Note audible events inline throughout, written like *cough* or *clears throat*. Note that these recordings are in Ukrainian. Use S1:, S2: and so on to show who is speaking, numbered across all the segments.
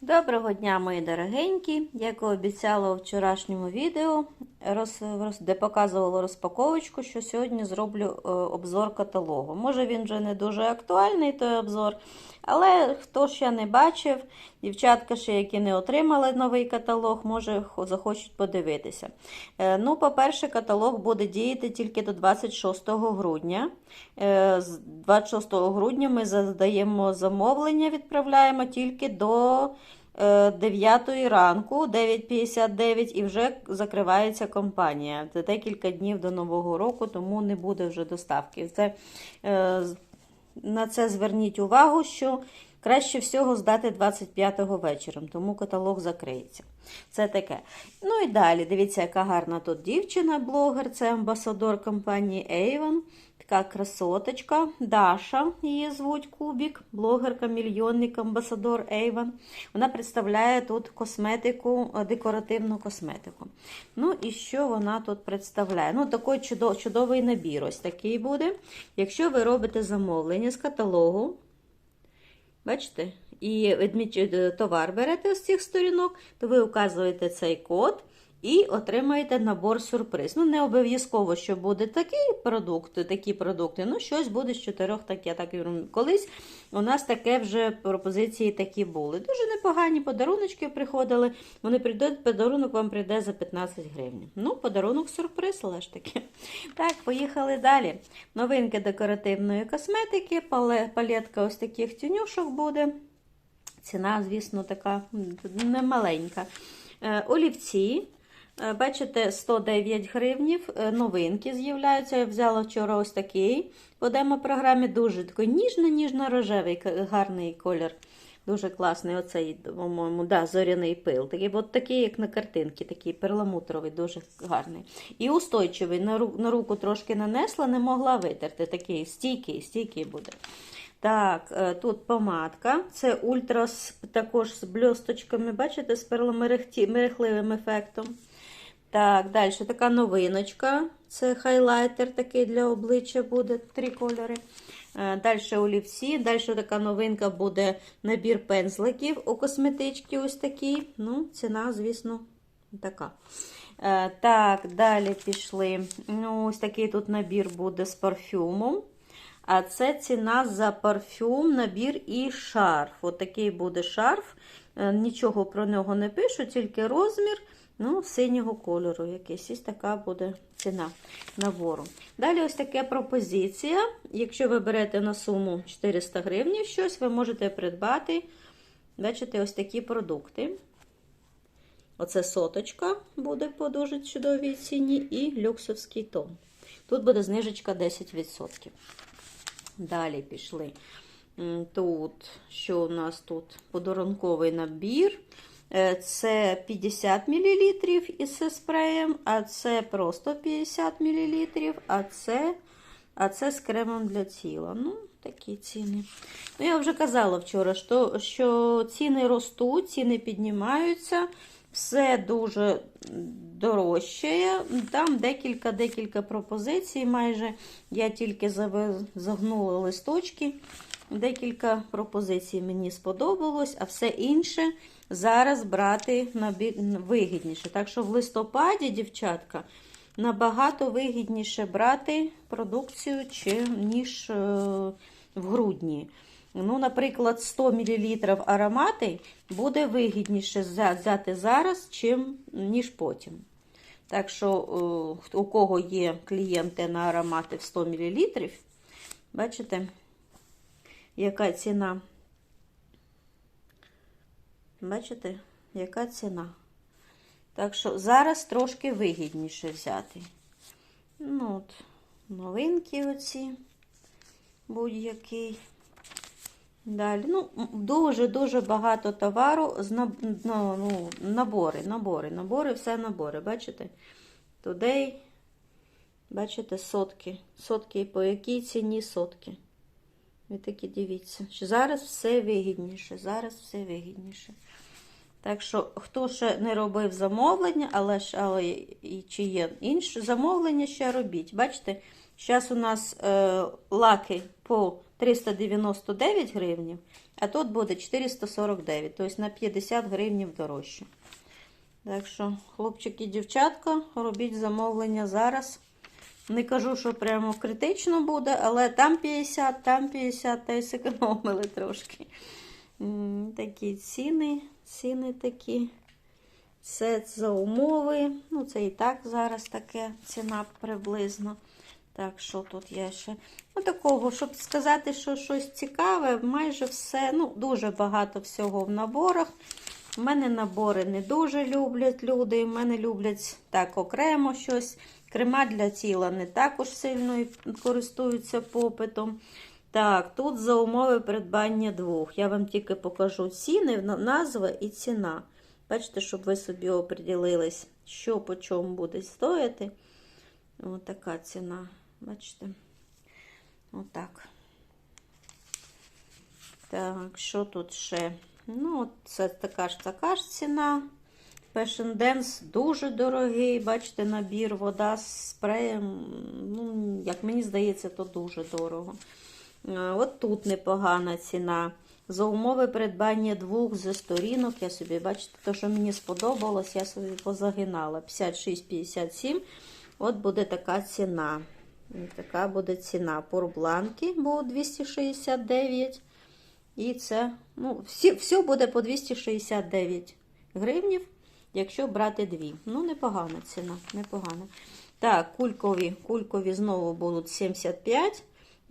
S1: Доброго дня, мої дорогенькі! Як і обіцяла у вчорашньому відео, де показувала розпаковочку, що сьогодні зроблю е, обзор каталогу. Може він вже не дуже актуальний, той обзор, але хто ще не бачив, дівчатка ще, які не отримали новий каталог, може захочуть подивитися. Е, Ну, по-перше, каталог буде діяти тільки до 26 грудня. Е, З 26 грудня ми задаємо замовлення, відправляємо тільки до 9 ранку, 9.59, і вже закривається компанія. Це декілька днів до Нового року, тому не буде вже доставки. Це, е, на це зверніть увагу, що краще всього здати 25-го вечором, тому каталог закриється. Це таке. Ну і далі, дивіться, яка гарна тут дівчина-блогер, це амбасадор компанії Avon. Така красоточка, Даша її звуть Кубік, блогерка, мільйонник, амбасадор Avon. Вона представляє тут косметику, е, декоративну косметику. Ну і що вона тут представляє? Ну, такий чудо- чудовий набір. Ось такий буде. Якщо ви робите замовлення з каталогу, бачите, і товар берете з цих сторінок, то ви указуєте цей код. І отримаєте набор сюрприз. Ну, не обов'язково, що буде такий продукт, такі продукти. Ну, щось буде з чотирьох таке. Так, колись у нас таке вже пропозиції такі були. Дуже непогані подаруночки приходили. Вони прийдуть, подарунок вам прийде за 15 гривень. Ну, подарунок сюрприз, але ж таки. Так, поїхали далі. Новинки декоративної косметики, палетка ось таких тюнюшок буде. Ціна, звісно, така немаленька. Е, Олівці. Е, Бачите, 109 гривнів, е, новинки з'являються. Я взяла вчора ось такий по демо-програмі. Дуже такий ніжно-ніжно-рожевий, гарний колір. Дуже класний. Оцей, по-моєму, да, зоряний пил. Такий, от такий, як на картинці, такий перламутровий, дуже гарний. І устойчивий. На, ру- на руку трошки нанесла, не могла витерти. Такий стійкий, стійкий буде. Так, е, тут помадка. Це ультра також з бльосточками, бачите, з перламерехливим ефектом. Так, далі така новиночка. Це хайлайтер такий для обличчя буде, три кольори. Далі олівці. Далі така новинка буде набір пензликів у косметички. Ось такий. Ну, ціна, звісно, така. Е, Так, далі пішли. Ну, Ось такий тут набір буде з парфюмом. А це ціна за парфюм, набір і шарф. От такий буде шарф. Е, Нічого про нього не пишу, тільки розмір. Ну, синього кольору якийсь. Ось така буде ціна набору. Далі ось така пропозиція. Якщо ви берете на суму 400 гривень щось, ви можете придбати, бачите, ось такі продукти. Оце соточка буде по дуже чудовій ціні, і люксовський тон. Тут буде знижечка 10%. Далі пішли. Тут, що у нас тут? Подарунковий набір. Е, Це 50 мл із спреєм, а це просто 50 мл, а це, а це з кремом для тіла. Ну, такі ціни. Ну, я вже казала вчора, що, що ціни ростуть, ціни піднімаються. Все дуже дорожчає. Там декілька-декілька пропозицій. Майже я тільки загнула листочки. Декілька пропозицій мені сподобалось, а все інше зараз брати вигідніше. Так що в листопаді, дівчатка, набагато вигідніше брати продукцію, ніж е, в грудні. Ну, наприклад, 100 мл аромати буде вигідніше взяти зараз, ніж потім. Так що, е, у кого є клієнти на аромати в 100 мл, бачите, яка ціна? Бачите, яка ціна? Так що зараз трошки вигідніше взяти. Ну, от, новинки оці будь-який. Далі, ну, дуже-дуже багато товару з наб... ну, ну, набори, набори, набори, все набори. Бачите? Today, бачите, сотки. Сотки по якій ціні сотки. Ви такі дивіться. що Зараз все вигідніше. Зараз все вигідніше. Так що, хто ще не робив замовлення, але але і чи є інше замовлення, ще робіть. Бачите, зараз у нас е, лаки по 399 гривнів, а тут буде 449, тобто на 50 гривнів дорожче. Так що, хлопчики і дівчатка, робіть замовлення зараз. Не кажу, що прямо критично буде, але там 50, там 50, та й зекономили трошки. Такі ціни, ціни такі. Все за умови. Ну, це і так зараз таке ціна приблизно. Так, що тут є ще? Ну, такого, щоб сказати, що щось цікаве, майже все, ну, дуже багато всього в наборах. У мене набори не дуже люблять люди. У мене люблять так окремо щось. Крема для тіла не також сильно користуються попитом. Так, тут за умови придбання двох. Я вам тільки покажу ціни, на- назва і ціна. Бачите, щоб ви собі оприділились, що по чому буде стояти. Ось така ціна. Бачите? Отак. Так, що тут ще? Ну, це така ж така ж ціна. Fashion Dance дуже дорогий. Бачите, набір, вода з спреєм. Ну, як мені здається, то дуже дорого. От тут непогана ціна. За умови придбання двох зі сторінок. Я собі, бачите, те, що мені сподобалось, я собі позагинала. 56-57. От буде така ціна. Така буде ціна. Порбланки будуть 269. І це, ну, всі, все буде по 269 гривнів, якщо брати дві. Ну, непогана ціна, непогана. Так, кулькові, кулькові знову будуть 75.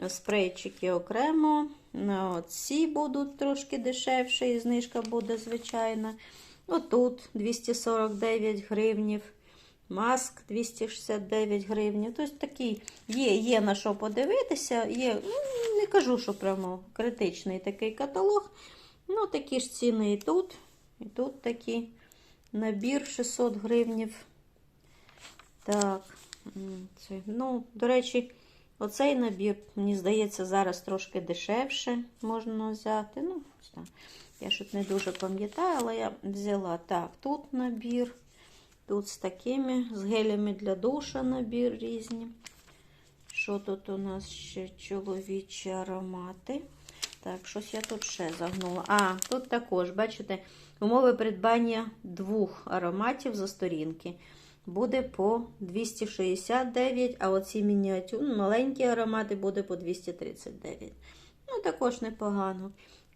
S1: Спрейчики окремо. Ну, Ці будуть трошки дешевше, і знижка буде звичайна. Отут 249 гривнів. Маск 269 гривень. Тобто такий є, є на що подивитися. Є, ну, не кажу, що прямо критичний такий каталог. Ну, такі ж ціни і тут. І тут такий набір 600 гривнів. Так, це, ну, до речі, оцей набір, мені здається, зараз трошки дешевше можна взяти. Ну. Я ж не дуже пам'ятаю, але я взяла. Так, тут набір. Тут з такими, з гелями для душа набір різні. Що тут у нас ще чоловічі аромати? Так, щось я тут ще загнула. А, тут також, бачите, умови придбання двох ароматів за сторінки. Буде по 269, а оці мініатюрні, маленькі аромати буде по 239. Ну, також непогано.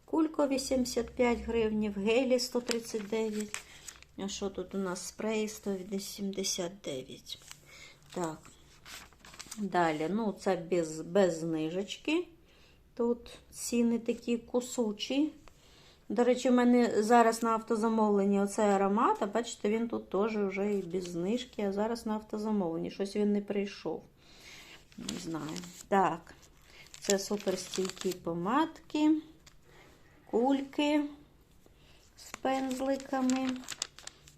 S1: Кулькові 75 гривнів, гелі 139. А що тут у нас спрей 179. Так. Далі, ну, це без, без знижечки. Тут ціни такі кусучі. До речі, в мене зараз на автозамовленні оцей аромат, а бачите, він тут теж вже і без знижки, а зараз на автозамовленні. Щось він не прийшов. Не знаю. Так, це суперстійкі помадки, кульки з пензликами.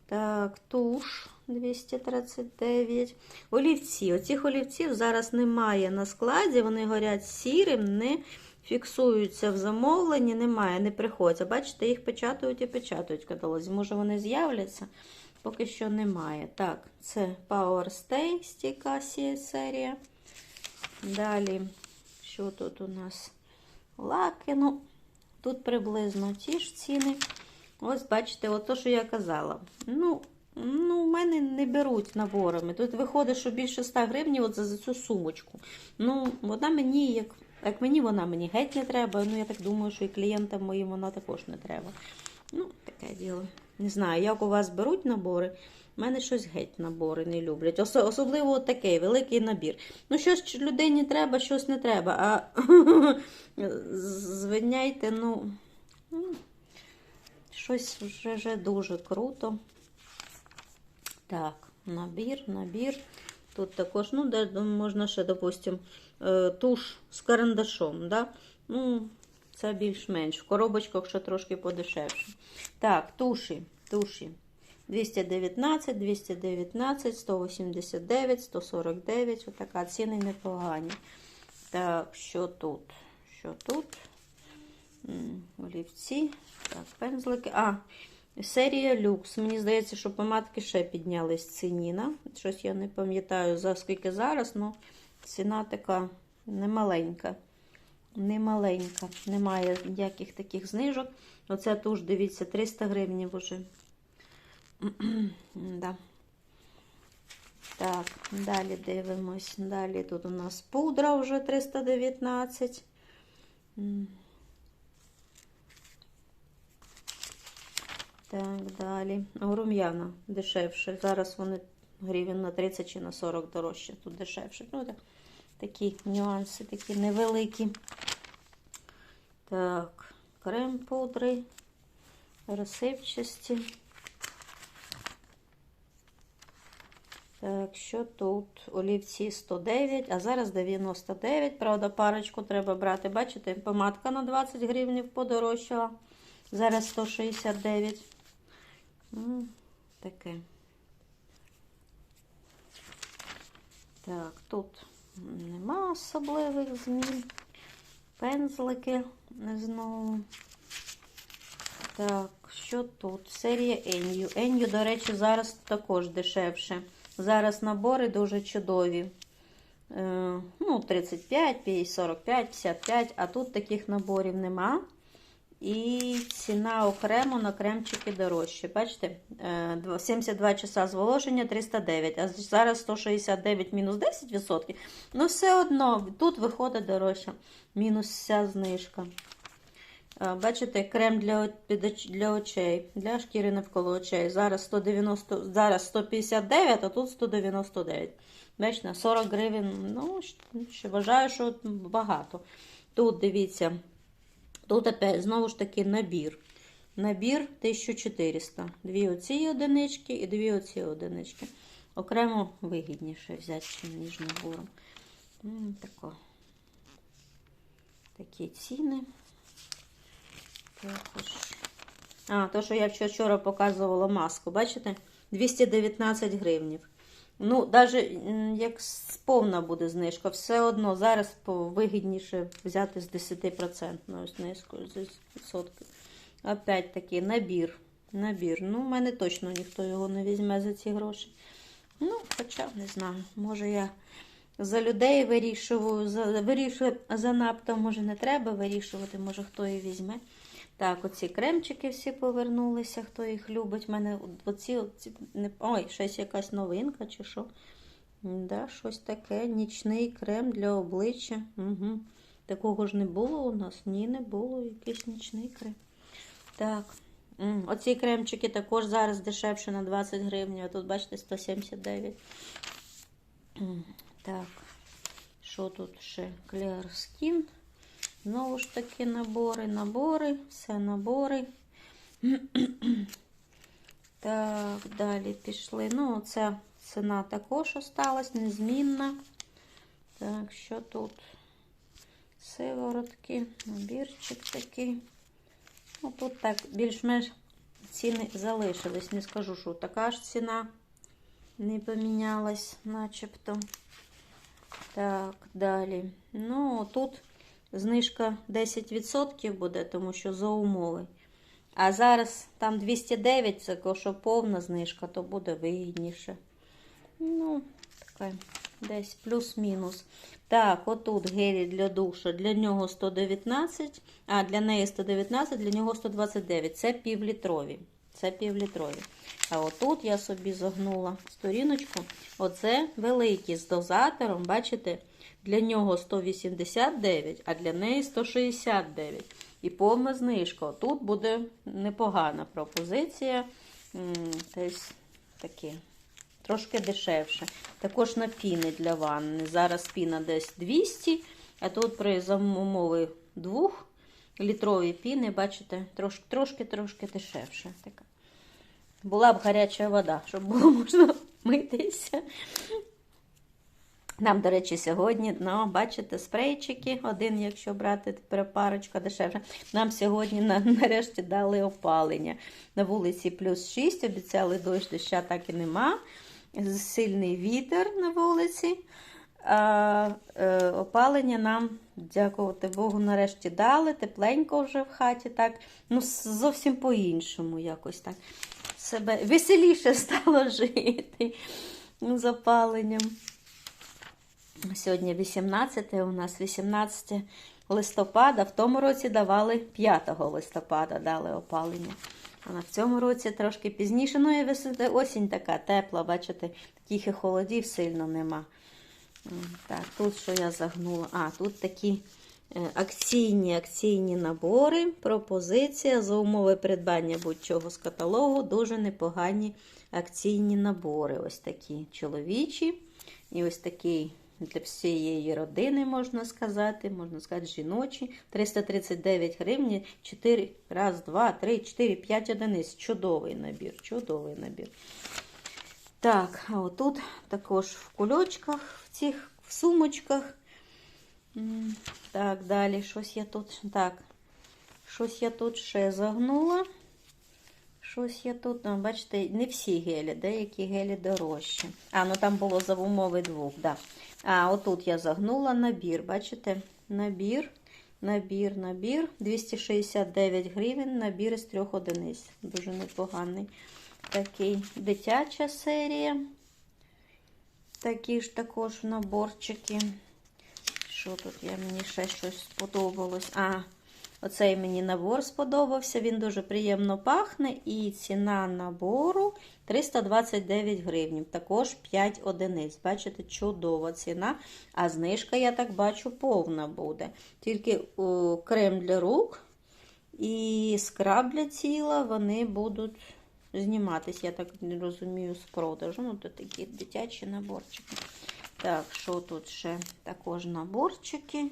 S1: Так, туш 239. Олівці. Оцих олівців зараз немає на складі, вони горять сірим, не фіксуються в замовленні, немає, не приходять. Бачите, їх печатають і печатають каталозі. Може, вони з'являться, поки що немає. Так, це Power Stay серія. Далі, що тут у нас? Лаки. Ну, тут приблизно ті ж ціни. Ось, бачите, от то, що я казала. Ну, ну, в мене не беруть наборами. Тут виходить, що більше 100 гривень от за, за цю сумочку. Ну, вона мені, як, як мені, вона мені геть не треба. Ну, я так думаю, що і клієнтам моїм вона також не треба. Ну, таке діло. Не знаю, як у вас беруть набори. У мене щось геть набори не люблять. Ос- особливо такий великий набір. Ну, щось людині треба, щось не треба. А *laughs* звиняйте, ну. ну, Щось вже, вже дуже круто. Так, набір, набір. Тут також, ну, можна ще, допустим, е, туш з карандашом, да? Ну, це більш-менш. В коробочках ще трошки подешевше. Так, туші, туші. 219, 219, 189, 149. Отака ціни непогані. Так, що тут? Що тут? Олівці. Так, пензлики. А, серія люкс. Мені здається, що помадки ще піднялись цініна. Щось я не пам'ятаю за скільки зараз, але ціна така немаленька. не маленька. Немає ніяких таких знижок. Оце туш, дивіться, 300 гривень вже. да. Так, далі дивимось. Далі тут у нас пудра вже 319. Так, далі. Рум'яна дешевше. Зараз вони гривень на 30 чи на 40 дорожче. Тут дешевше. Ну, так, такі нюанси, такі невеликі. Так, крем пудри, розсипчасті. Так, що тут? Олівці 109, а зараз 99. Правда, парочку треба брати. Бачите, помадка на 20 гривень подорожчала. Зараз 169. Таке. Так, тут нема особливих змін. Пензлики знову. Так, що тут? Серія Енью. Енью, до речі, зараз також дешевше. Зараз набори дуже чудові. Е, ну, 35, 45, 55, а тут таких наборів нема. І ціна окремо на кремчики дорожче. Бачите, Е, 72 часа зволоження 309, а зараз 169 мінус 10%. Ну, все одно, тут виходить дорожче. Мінус вся знижка. Е, Бачите, крем для, для очей, для шкіри навколо очей. Зараз 190, зараз 159, а тут 199. Бачите, 40 гривень. Ну, ще вважаю, що багато. Тут дивіться, тут опять знову ж таки набір. Набір 1400. Дві оці одинички і дві оці одинички. Окремо вигідніше взяти, ніж набором. Тако. Такі ціни. Також. А, то, що я вчора показувала маску, бачите? 219 гривнів. Ну, навіть як повна буде знижка, все одно зараз вигідніше взяти з 10% знижкою, з відсотків. Опять таки набір. Набір. Ну, в мене точно ніхто його не візьме за ці гроші. Ну, хоча не знаю. Може я за людей вирішую, за, вирішую за наптом, може не треба вирішувати, може хто і візьме. Так, оці кремчики всі повернулися, хто їх любить. У мене оці, оці ой, щось якась новинка чи що. Да, щось таке. Нічний крем для обличчя. Угу. Такого ж не було у нас? Ні, не було. Якийсь нічний крем. Так. Оці кремчики також зараз дешевше на 20 гривень, а тут, бачите, 179. Так. Що тут ще? Clear Skin. Знову ж таки набори, набори, все набори. *clears throat* Так, далі пішли. Ну, ця ціна також осталась, незмінна. Так, що тут? Сиворотки, набірчик такий. Ну, тут так, більш-менш ціни залишились. Не скажу, що така ж ціна не помінялась, начебто. Так, далі. Ну, тут знижка 10% буде, тому що за умови. А зараз там 209, це якщо повна знижка, то буде вигідніше. Ну, така десь плюс-мінус. Так, отут гелі для душу. Для нього 119, а для неї 119, для нього 129. Це півлітрові. Це півлітрові. А отут я собі загнула сторіночку. Оце великий з дозатором, бачите, для нього 189, а для неї 169. І повна знижка. Тут буде непогана пропозиція. Десь таке. Трошки дешевше. Також на піни для ванни. Зараз піна десь 200, а тут при замові двох літрові піни, бачите, трошки, трошки, трошки дешевше. Така. Була б гаряча вода, щоб було можна митися. Нам, до речі, сьогодні, ну, бачите, спрейчики, один, якщо брати тепер парочка дешевше. Нам сьогодні на, нарешті дали опалення. На вулиці плюс 6, обіцяли дощ, доща так і нема. Сильний вітер на вулиці. А, е, опалення нам, дякувати Богу, нарешті дали. Тепленько вже в хаті. так. Ну, зовсім по-іншому якось так. Себе веселіше *laughs* стало жити з опаленням. Сьогодні 18 у нас 18 листопада. В тому році давали 5 листопада, дали опалення. А в цьому році трошки пізніше. Ну і осінь така тепла, бачите, таких і холодів сильно нема. Так, тут що я загнула? А, тут такі акційні акційні набори, пропозиція за умови придбання будь-чого з каталогу. Дуже непогані акційні набори. Ось такі чоловічі. І ось такий для всієї родини, можна сказати, можна сказати, жіночі. 339 гривень, 4, раз, два, три, 4, 5 одиниць. Чудовий набір, чудовий набір. Так, а отут також в кульочках, в цих в сумочках. Так, далі, щось я тут. Так, щось я тут ще загнула. Щось я тут, ну, бачите, не всі гелі, деякі гелі дорожчі. А, ну там було за умови двох, да. А, отут я загнула набір, бачите? Набір, набір, набір. 269 гривень, набір із трьох одиниць. Дуже непоганий. Такий дитяча серія. Такі ж також наборчики. Що тут я мені ще щось сподобалось? А, оцей мені набор сподобався. Він дуже приємно пахне. І ціна набору 329 гривень. Також 5 одиниць. Бачите, чудова ціна. А знижка, я так бачу, повна буде. Тільки о, крем для рук і скраб для тіла вони будуть зніматись, я так не розумію, з продажу. Ну, то такі дитячі наборчики. Так, що тут ще? Також наборчики.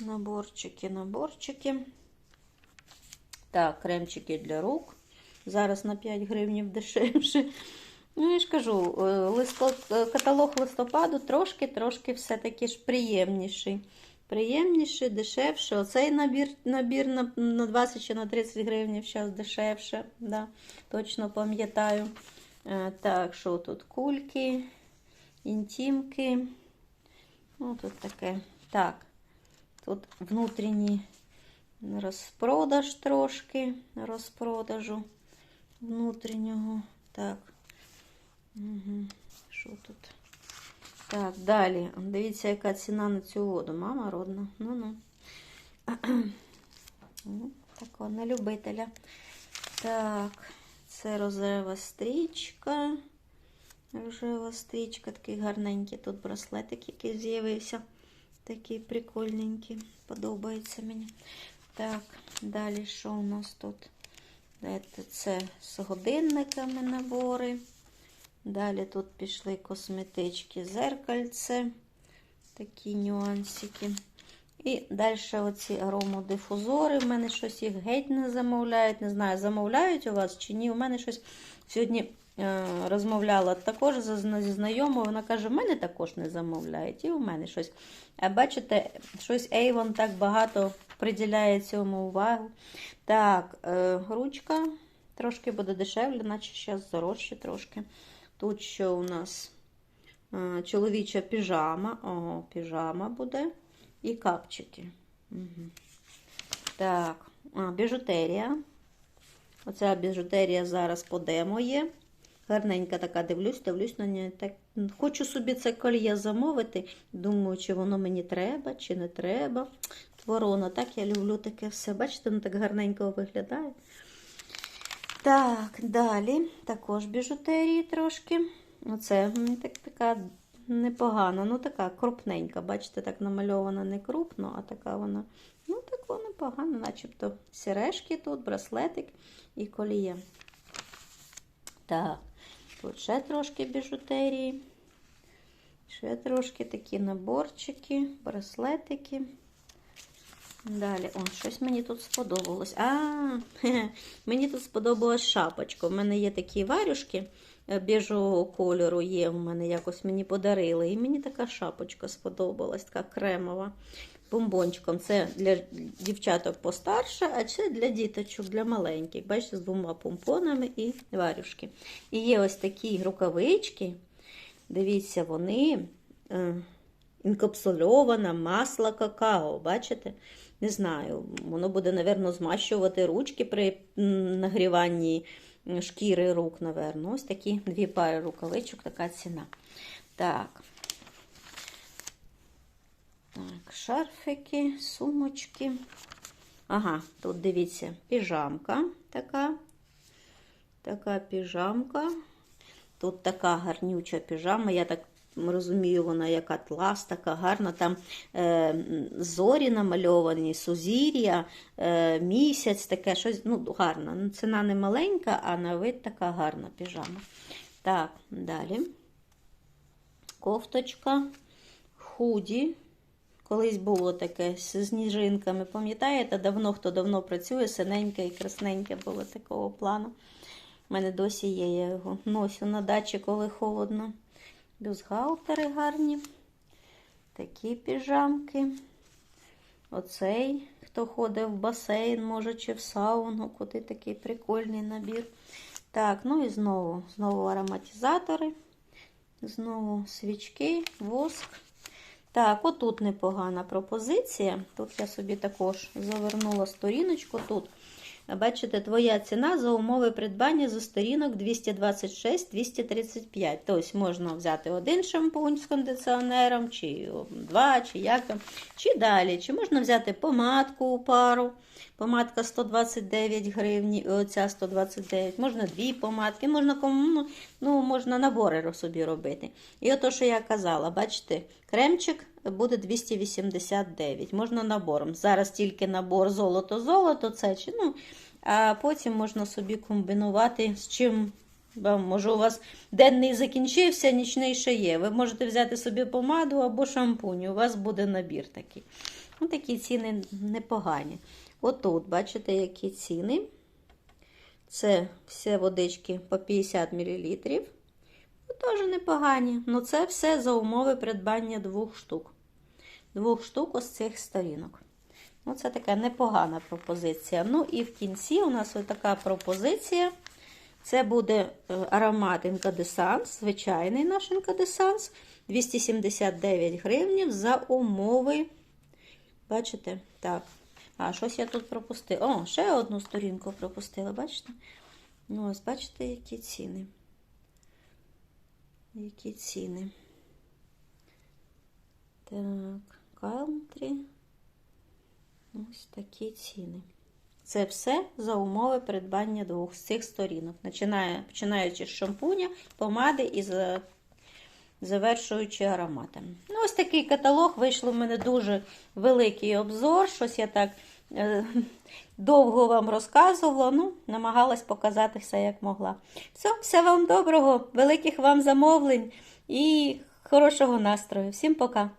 S1: Наборчики, наборчики. Так, кремчики для рук. Зараз на 5 гривень дешевше. Ну, я ж кажу, е, е, каталог листопаду трошки-трошки все-таки ж приємніший. Приємніший, дешевше. Оцей набір, набір на, на 20 чи на 30 гривень зараз дешевше. Да, точно пам'ятаю. Е, Так, що тут? Кульки, інтімки. Ну, тут таке. Так. Тут внутрішній розпродаж трошки. Розпродажу внутрішнього. Так. Угу. Що тут? Так, далі. Дивіться, яка ціна на цю воду. Мама родна. Ну-ну. *clears throat* Ну, Такого на любителя. Так, це рожева стрічка. Рожева стрічка, такий гарненький тут браслетик, який з'явився. Такий прикольненький. Подобається мені. Так, далі що у нас тут? Це з годинниками набори. Далі тут пішли косметички, зеркальце, такі нюансики. І далі оці аромодифузори. В мене щось їх геть не замовляють. Не знаю, замовляють у вас чи ні. У мене щось сьогодні розмовляла також зі знайомою. Вона каже, в мене також не замовляють. І у мене щось. А бачите, щось Avon так багато приділяє цьому увагу. Так, е, ручка трошки буде дешевле, наче зараз дорожче трошки. Тут що у нас е, чоловіча піжама. О, піжама буде. І капчики. Угу. Так, а, біжутерія. Оця біжутерія зараз по демо є. Гарненька така, дивлюсь, дивлюсь на неї. Так, хочу собі це кольє замовити. Думаю, чи воно мені треба, чи не треба. Творона, так я люблю таке все. Бачите, воно так гарненько виглядає. Так, далі також біжутерії трошки. Оце так, така непогана, ну така крупненька. Бачите, так намальована не крупно, а така вона, ну, так вона непогана, начебто сережки тут, браслетик і коліє. Так, тут ще трошки біжутерії. Ще трошки такі наборчики, браслетики. Далі, о, щось мені тут сподобалось. А, *laughs* мені тут сподобалась шапочка. У мене є такі варюшки е, біжового кольору, є у мене якось мені подарили. І мені така шапочка сподобалась, така кремова. Бомбончиком. Це для дівчаток постарше, а це для діточок, для маленьких. Бачите, з двома помпонами і варюшки. І є ось такі рукавички. Дивіться, вони. Е, інкапсульоване масло какао. Бачите? Не знаю, воно буде, напевно, змащувати ручки при нагріванні шкіри рук, напевно. Ось такі дві пари рукавичок, така ціна. Так. Так, шарфики, сумочки. Ага, тут дивіться, піжамка така. Така піжамка. Тут така гарнюча піжама. Я так розумію, вона як атлас, така гарна. Там е, зорі намальовані, сузір'я, е, місяць, таке щось ну, гарно. Ну, Ціна не маленька, а на вид така гарна піжама. Так, далі. Кофточка, худі. Колись було таке з сніжинками. Пам'ятаєте, давно хто давно працює, синеньке і красненьке було такого плану. У мене досі є, я його носю на дачі, коли холодно. Бюстгальтери гарні. Такі піжамки. Оцей, хто ходить в басейн, може, чи в сауну, куди такий прикольний набір. Так, ну і знову, знову ароматизатори. Знову свічки, воск. Так, отут непогана пропозиція. Тут я собі також завернула сторіночку. Тут, бачите, твоя ціна за умови придбання за сторінок 226-235. Тобто можна взяти один шампунь з кондиціонером, чи два, чи як там, чи далі. Чи можна взяти помадку у пару. Помадка 129 гривень, і оця 129. Можна дві помадки, можна кому, ну, ну, можна набори собі робити. І ото, що я казала, бачите, кремчик буде 289. Можна набором. Зараз тільки набор золото-золото, це чи ну, а потім можна собі комбінувати з чим. Може, у вас денний закінчився, нічний ще є. Ви можете взяти собі помаду або шампунь. У вас буде набір такий. Ну, такі ціни непогані. Отут, бачите, які ціни. Це всі водички по 50 мл. Ну, теж непогані. Ну, це все за умови придбання двох штук. Двох штук ось цих сторінок. Ну, це така непогана пропозиція. Ну, і в кінці у нас ось така пропозиція. Це буде е, аромат інкадесанс, звичайний наш інкадесанс. 279 гривнів за умови. Бачите? Так. А, щось я тут пропустила. О, ще одну сторінку пропустила, бачите? Ну, ось, бачите, які ціни. Які ціни. Так, каунтрі. Ось такі ціни. Це все за умови придбання двох з цих сторінок. Починаючи з шампуня, помади і завершуючи ароматами. Ну, ось такий каталог. Вийшло в мене дуже великий обзор. Щось я так е, *laughs* довго вам розказувала. Ну, намагалась показати все, як могла. Все, все вам доброго, великих вам замовлень і хорошого настрою. Всім пока!